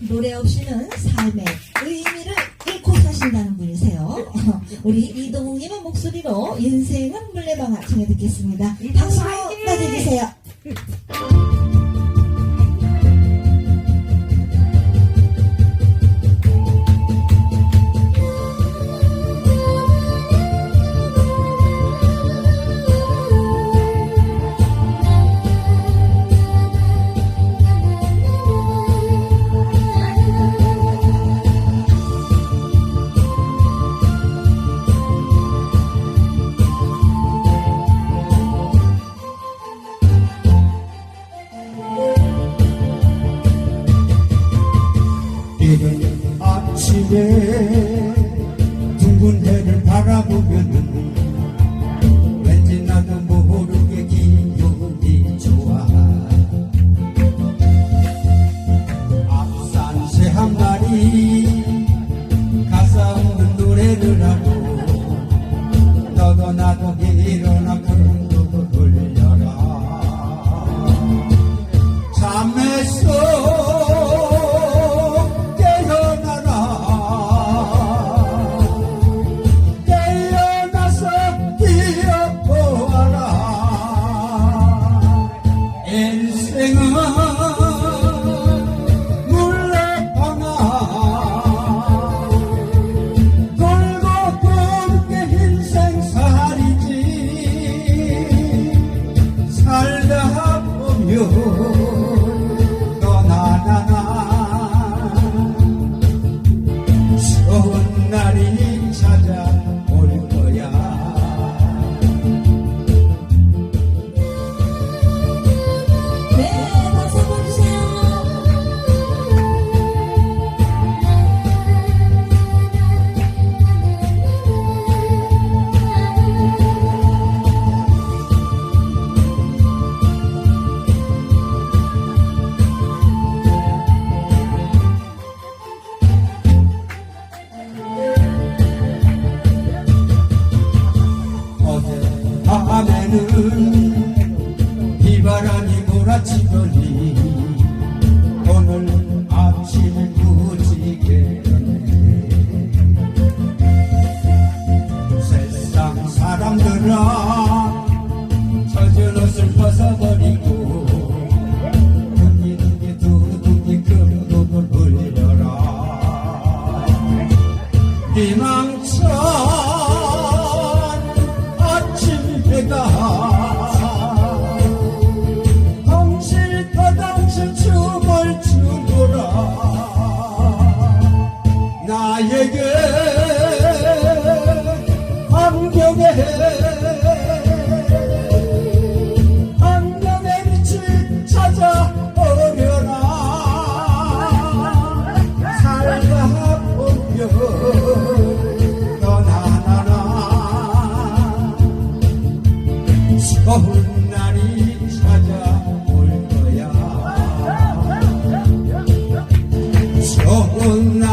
노래 없이는 삶의 의미를 잃고 사신다는 분이세요. 우리 이동욱님의 목소리로 인생은 물레방아 청해 듣겠습니다. 박수로 맞아주세요. 밤에는 비바람이 몰아치더니 오늘 아침에 무지개. 세상 사람들아 젖은 옷을 벗어버리고 희망찬 나에게 안경에 안경의 빛을 찾아오려라. 살다 보면 떠나나라. 좋은 날이 찾아올 거야. 좋은 찾아